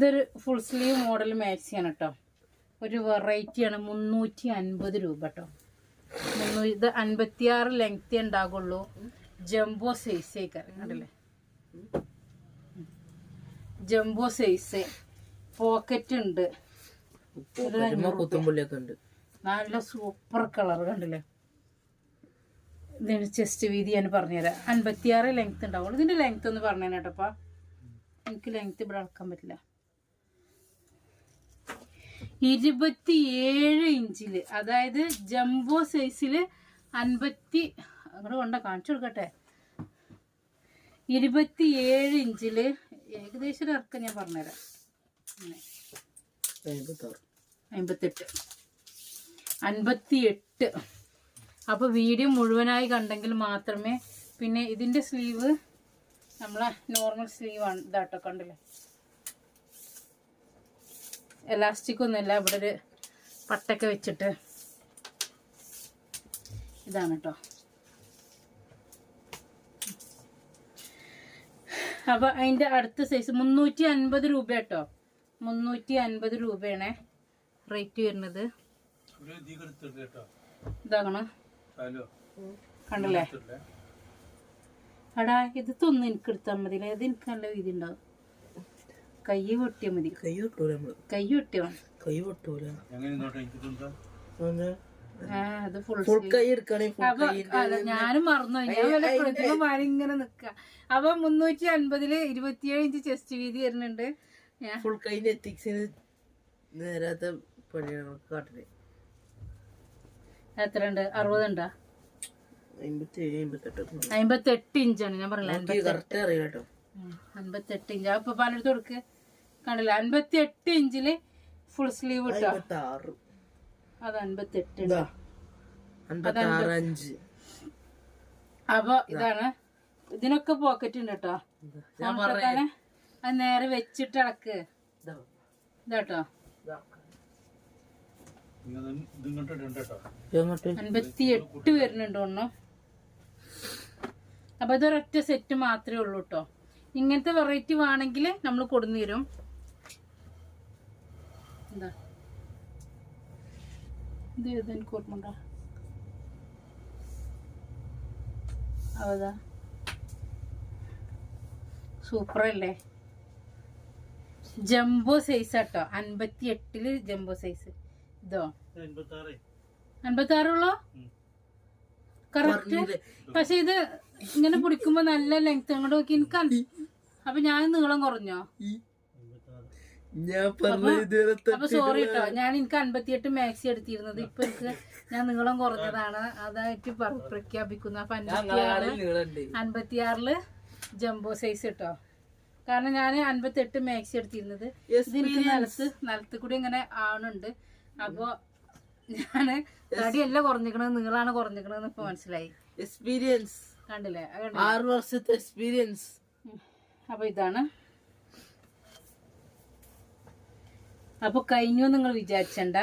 ഇതൊരു full sleeve model മാക്സിയാണ് കേട്ടോ ഒരു വെറൈറ്റിയാണ് മുന്നൂറ്റി അൻപത് രൂപ കേട്ടോ മുന്നൂ ഇത് അൻപത്തിയാറ് ലെങ്ത്തി ഉണ്ടാകുള്ളൂ ജംബോ സൈസ് കണ്ടല്ലേ? ജംബോ സൈസ് പോക്കറ്റ് ഉണ്ട്. നല്ല സൂപ്പർ കളർ കണ്ടില്ലേ? ഇതിന് ചെസ്റ്റ് വീതി ഞാൻ പറഞ്ഞുതരാം. അൻപത്തിയാറ് ലെങ്ത് ഉണ്ടാവുള്ളൂ ഇതിന്റെ ലെങ്ത് ഒന്ന് പറഞ്ഞേട്ടപ്പാ എനിക്ക് ലെങ്ത് ഇവിടെ അളക്കാൻ പറ്റില്ല. ഇരുപത്തിയേഴ് ഇഞ്ചിൽ അതായത് ജംബോ സൈസിൽ അൻപത്തി അങ്ങോട്ട് കൊണ്ട കാണിച്ചു കൊടുക്കട്ടെ. ഇരുപത്തിയേഴ് ഇഞ്ചിൽ ഏകദേശം ഒരു ഇറക്കം ഞാൻ പറഞ്ഞുതരാം. അമ്പത്തെട്ട്. അൻപത്തിയെട്ട്. അപ്പോൾ വീഡിയോ മുഴുവനായി കണ്ടെങ്കിൽ മാത്രമേ പിന്നെ ഇതിന്റെ സ്ലീവ് നമ്മളെ നോർമൽ സ്ലീവാണ് ഇതാട്ടോ കണ്ടില്ലേ? എലാസ്റ്റിക് ഒന്നുമില്ല. ഇവിടെ ഒരു പട്ടൊക്കെ വെച്ചിട്ട് ഇതാണ് കേട്ടോ അപ്പൊ അതിന്റെ അടുത്ത സൈസ് മുന്നൂറ്റി അൻപത് രൂപ കേട്ടോ മുന്നൂറ്റി അൻപത് രൂപയാണ് റേറ്റ് വരുന്നത് ഇതാകണം. കണ്ടല്ലേ? അടാ ഇത് തൊന്നും എനിക്ക് എടുത്താൽ മതി. ഇത് എനിക്ക് നല്ല വീതി ഉണ്ടാവും. കൈ വെട്ടിയാൽ മതി. കൈ പൊട്ടൂല നമ്മൾ കൈ വെട്ടിയാ മതി കൈ പൊട്ടൂല ഫുൾ കൈ എടുക്കണെങ്കിൽ ഞാനും മറന്നു ഞാൻ ഇങ്ങനെ നിക്ക. അപ്പൊ മുന്നൂറ്റി അൻപതിൽ ഇരുപത്തിയേഴ് ഇഞ്ച് ചെസ്റ്റ് വീതി വരുന്നുണ്ട്. ഞാൻ ഫുൾ കൈന്റെ എത്തിക്സിന് നേരാത്ത പണിയാണ് നമുക്ക് കാട്ടിൽ. എത്ര ഉണ്ട് അറുപതുണ്ടാ? അമ്പത്തി അമ്പത്തെട്ട് അമ്പത്തെട്ട് ഇഞ്ചാണ്. ഞാൻ പറഞ്ഞില്ല അൻപത്തെട്ട് ഇഞ്ച്. അപ്പൊ പലയിടത്തും കൊടുക്ക്? കണ്ടില്ല. അൻപത്തി എട്ട് ഇഞ്ചിൽ ഫുൾ സ്ലീവ് ഇട്ടോ. അത് അൻപത്തി എട്ട് അപ്പൊ ഇതാണ്. ഇതിനൊക്കെ പോക്കറ്റ് ഉണ്ട് കേട്ടോ അത് നേരെ വെച്ചിട്ട് ഇളക്ക്. ഇതാ. ഇതാട്ടോ ഇതാ. ഇങ്ങോട്ട് എങ്ങോട്ട് അൻപത്തി എട്ട് വരുന്നുണ്ട് ഒന്നും. അപ്പൊ ഇതൊരൊറ്റ സെറ്റ് മാത്രമേ ഉള്ളൂ കേട്ടോ ഇങ്ങനത്തെ വെറൈറ്റി വേണമെങ്കിൽ നമ്മൾ കൊടുന്നു തരും. എന്താ? ഇത് ഏതാ എനിക്ക് ഓർമ്മ ഉണ്ടോ? അവതാ. സൂപ്പർ അല്ലേ ജംബോ സൈസ് ആട്ടോ. അൻപത്തി എട്ടിൽ ജംബോ സൈസ് ഇതോ? അൻപത്തി ആറുള്ളോ കറക്റ്റ്? പക്ഷെ ഇത് ഇങ്ങനെ പിടിക്കുമ്പോ നല്ല ലെങ്ത് അങ്ങോട്ട് നോക്കി എനിക്ക് അപ്പൊ ഞാൻ നീളം കുറഞ്ഞോ? ഞാൻ അപ്പൊ സോറി കേട്ടോ. ഞാൻ എനിക്ക് അൻപത്തിയെട്ട് മാക്സി എടുത്തിരുന്നത്. ഇപ്പൊ എനിക്ക് ഞാൻ നീളം കുറഞ്ഞതാണ്. അതായിട്ട് പ്രഖ്യാപിക്കുന്നു. അപ്പൊ അൻപത്തിയാറ് അൻപത്തിയാറിൽ ജംബോ സൈസ് കേട്ടോ കാരണം ഞാൻ അൻപത്തെട്ട് മാക്സി എടുത്തിരുന്നത്. നിലത്ത് നിലത്ത് കൂടി ഇങ്ങനെ ആണുണ്ട് അപ്പൊ ഞാൻ തടിയല്ല കുറഞ്ഞിക്കണത് നീളാണ് കുറഞ്ഞിക്കണത് ഇപ്പൊ മനസ്സിലായി. എക്സ്പീരിയൻസ് കണ്ടില്ലേ? ആറ് വർഷത്തെ എക്സ്പീരിയൻസ് അപ്പൊ ഇതാണ് അപ്പൊ കഴിഞ്ഞു നിങ്ങൾ വിചാരിച്ചണ്ട.